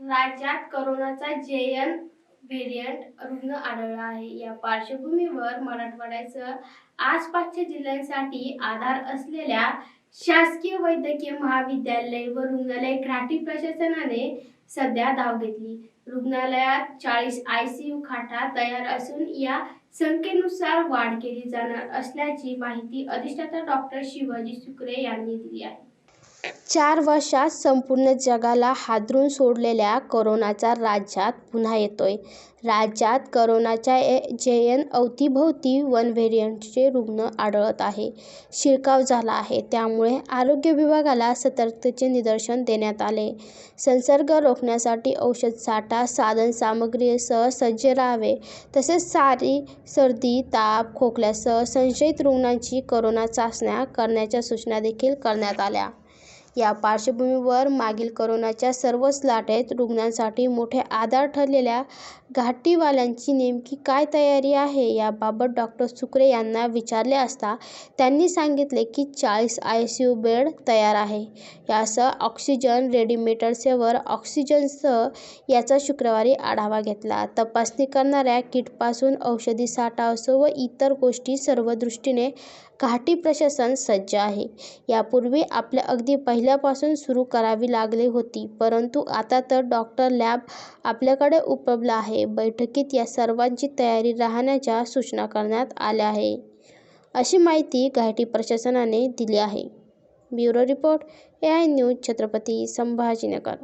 राज्यात करोनाचा JN variant रुग्ण आढळला आहे. या पार्श्वभूमीवर मराठवाड्यासह आसपासच्या जिल्ह्यांसाठी आधार असलेल्या शासकीय वैद्यकीय महाविद्यालय व रुग्णालय घाटी प्रशासनाने सध्या धाव घेतली. रुग्णालयात चाळीस आय सी यू खाटा तयार असून या संख्येनुसार वाढ केली जाणार असल्याची माहिती अधिष्ठाता डॉक्टर शिवाजी सुकरे यांनी दिली आहे. चार वर्षात संपूर्ण जगाला हादरून सोडलेल्या करोनाचा राज्यात पुन्हा येतोय. राज्यात करोनाच्या जेएन अवतीभवती वन व्हेरियंटचे रुग्ण आढळत आहे. शिरकाव झाला आहे. त्यामुळे आरोग्य विभागाला सतर्कतेचे निदर्शन देण्यात आले. संसर्ग रोखण्यासाठी औषध साठा साधनसामग्रीसह सज्ज राहावे तसेच सारी सर्दी ताप खोकल्यासह संशयित रुग्णांची करोना चाचण्या करण्याच्या सूचना देखील करण्यात आल्या. या पार्श्वभूमीवर मागील करोनाच्या सर्वच लाटेत रुग्णांसाठी मोठे आधार ठरलेल्या घाटीवाल्यांची नेमकी काय तयारी आहे याबाबत डॉक्टर सुक्रे यांना विचारले असता त्यांनी सांगितले की चाळीस आय सी यू बेड तयार आहे. यासह ऑक्सिजन रेडिमेटरसेवर ऑक्सिजनसह याचा शुक्रवारी आढावा घेतला. तपासणी करणाऱ्या किटपासून औषधी साठा असो व इतर गोष्टी सर्व दृष्टीने घाटी प्रशासन सज्ज आहे. यापूर्वी आपल्या अगदी पहिल्यापासून सुरू करावी लागली होती परंतु आता तर डॉक्टर लॅब आपल्याकडे उपलब्ध आहे. आहे. बैठकीत या सर्वांची तयारी राहण्याच्या सूचना करण्यात आल्या आहे. अशी माहिती घाटी प्रशासनाने दिली आहे. Bureau report A I news Chhatrapati Sambhajinagar.